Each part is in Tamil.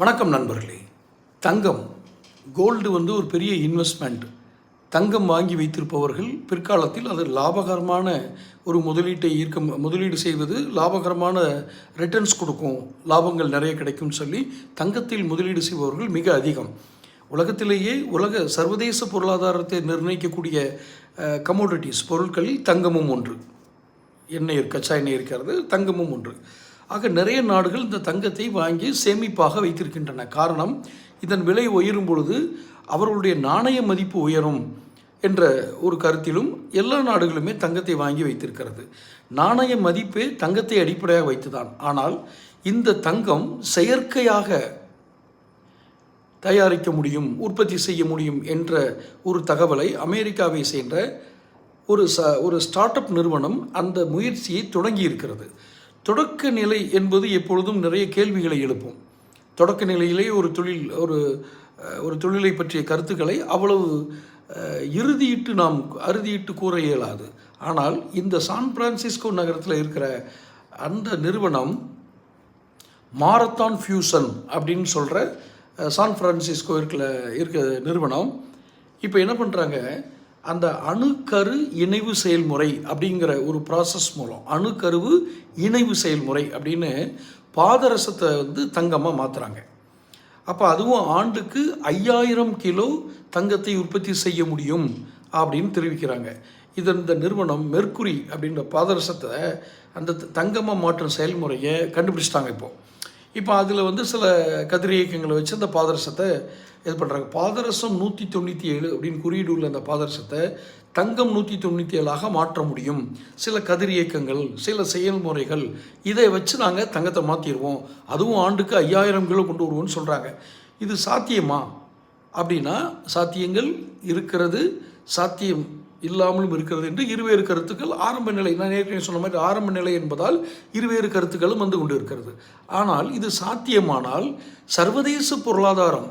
வணக்கம் நண்பர்களே. தங்கம் கோல்டு வந்து ஒரு பெரிய இன்வெஸ்ட்மெண்ட் தங்கம் வாங்கி வைத்திருப்பவர்கள் பிற்காலத்தில் அது லாபகரமான ஒரு முதலீட்டை ஈர்க்க முதலீடு செய்வது லாபகரமான ரிட்டர்ன்ஸ் கொடுக்கும். லாபங்கள் நிறைய கிடைக்கும்னு சொல்லி தங்கத்தில் முதலீடு செய்பவர்கள் மிக அதிகம். உலகத்திலேயே உலக சர்வதேச பொருளாதாரத்தை நிர்ணயிக்கக்கூடிய கமோடிட்டிஸ் பொருட்களில் தங்கமும் ஒன்று. எண்ணெய் கச்சா எண்ணெய் இருக்கிறது தங்கமும் ஒன்று. ஆக நிறைய நாடுகள் இந்த தங்கத்தை வாங்கி சேமிப்பாக வைத்திருக்கின்றன. காரணம் இதன் விலை உயரும் பொழுது அவர்களுடைய நாணய மதிப்பு உயரும் என்ற ஒரு கருத்திலும் எல்லா நாடுகளுமே தங்கத்தை வாங்கி வைத்திருக்கிறது. நாணய மதிப்பே தங்கத்தை அடிப்படையாக வைத்துதான். ஆனால் இந்த தங்கம் செயற்கையாக தயாரிக்க முடியும் உற்பத்தி செய்ய முடியும் என்ற ஒரு தகவலை அமெரிக்காவை சேர்ந்த ஒரு ச ஒரு ஸ்டார்ட் அப் நிறுவனம் அந்த முயற்சியை தொடங்கி இருக்கிறது தொடக்க நிலை என்பது எப்பொழுதும் நிறைய கேள்விகளை எழுப்பும். தொடக்க நிலையிலே ஒரு தொழில் ஒரு ஒரு தொழிலை பற்றிய கருத்துக்களை அவ்வளவு இறுதியிட்டு நாம் அறுதியிட்டு கூற இயலாது. ஆனால் இந்த சான் பிரான்சிஸ்கோ நகரத்தில் இருக்கிற அந்த நிறுவனம் மாரத்தான் ஃபியூசன் அப்படின்னு சொல்கிற சான் ஃப்ரான்சிஸ்கோ இருக்கிற இருக்க நிறுவனம் இப்போ என்ன பண்ணுறாங்க அந்த அணுக்கரு இணைவு செயல்முறை அப்படிங்கிற ஒரு ப்ராசஸ் மூலம் அணுக்கருவு இணைவு செயல்முறை அப்படின்னு பாதரசத்தை வந்து தங்கமாக மாற்றுறாங்க அப்போ அதுவும் ஆண்டுக்கு ஐயாயிரம் கிலோ தங்கத்தை உற்பத்தி செய்ய முடியும் அப்படின்னு தெரிவிக்கிறாங்க. இது இந்த நிறுவனம் மெர்க்குரி அப்படின்ற பாதரசத்தை அந்த தங்கமாக மாற்றும் செயல்முறையை கண்டுபிடிச்சிட்டாங்க இப்போது இப்போ அதில் வந்து சில கதிரியக்கங்களை வச்சு அந்த பாதரசத்தை இது பண்ணுறாங்க பாதரசம் நூற்றி தொண்ணூற்றி ஏழு அப்படின்னு குறியீடு உள்ள அந்த பாதரசத்தை தங்கம் நூற்றி தொண்ணூற்றி ஏழாக மாற்ற முடியும். சில கதிரியக்கங்கள் சில செயல்முறைகள் இதை வச்சு நாங்கள் தங்கத்தை மாற்றிடுவோம் அதுவும் ஆண்டுக்கு ஐயாயிரம் கிலோ கொண்டு வருவோம்னு சொல்கிறாங்க இது சாத்தியமா? அப்படின்னா சாத்தியங்கள் இருக்கிறது சாத்தியம் இல்லாமலும் இருக்கிறது என்று இருவேறு கருத்துக்கள் ஆரம்ப நிலை நான் ஏற்கனவே சொன்ன மாதிரி ஆரம்ப நிலை என்பதால் இருவேறு கருத்துக்களும் வந்து கொண்டு இருக்கிறது ஆனால் இது சாத்தியமானால் சர்வதேச பொருளாதாரம்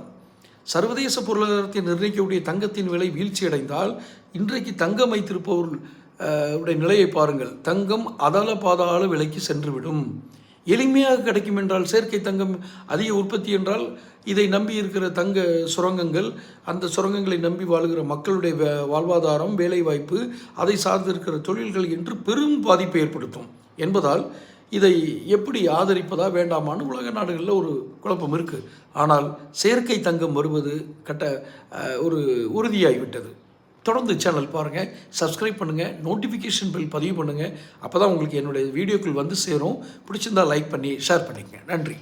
சர்வதேச பொருளாதாரத்தை நிர்ணயிக்கக்கூடிய தங்கத்தின் விலை வீழ்ச்சி அடைந்தால் இன்றைக்கு தங்கம் வைத்திருப்பவர்கள் உடைய நிலையை பாருங்கள். தங்கம் அதள பாதாள விலைக்கு சென்றுவிடும். எளிமையாக கிடைக்கும் என்றால் செயற்கை தங்கம் அதிக உற்பத்தி என்றால் இதை நம்பி இருக்கிற தங்க சுரங்கங்கள் அந்த சுரங்கங்களை நம்பி வாழுகிற மக்களுடைய வாழ்வாதாரம் வேலைவாய்ப்பு அதை சார்ந்திருக்கிற தொழில்கள் என்று பெரும் பாதிப்பை ஏற்படுத்தும். என்பதால் இதை எப்படி ஆதரிப்பதா வேண்டாமான்னு உலக நாடுகளில் ஒரு குழப்பம் இருக்குது ஆனால் செயற்கை தங்கம் வருவது கட்ட ஒரு உறுதியாகிவிட்டது. தொடர்ந்து சேனல் பாருங்கள் சப்ஸ்கிரைப் பண்ணுங்கள் நோட்டிஃபிகேஷன் பில் பதிவு பண்ணுங்கள் அப்போ தான் உங்களுக்கு என்னுடைய வீடியோக்கள் வந்து சேரும். பிடிச்சிருந்தா லைக் பண்ணி ஷேர் பண்ணிக்கங்க. நன்றி.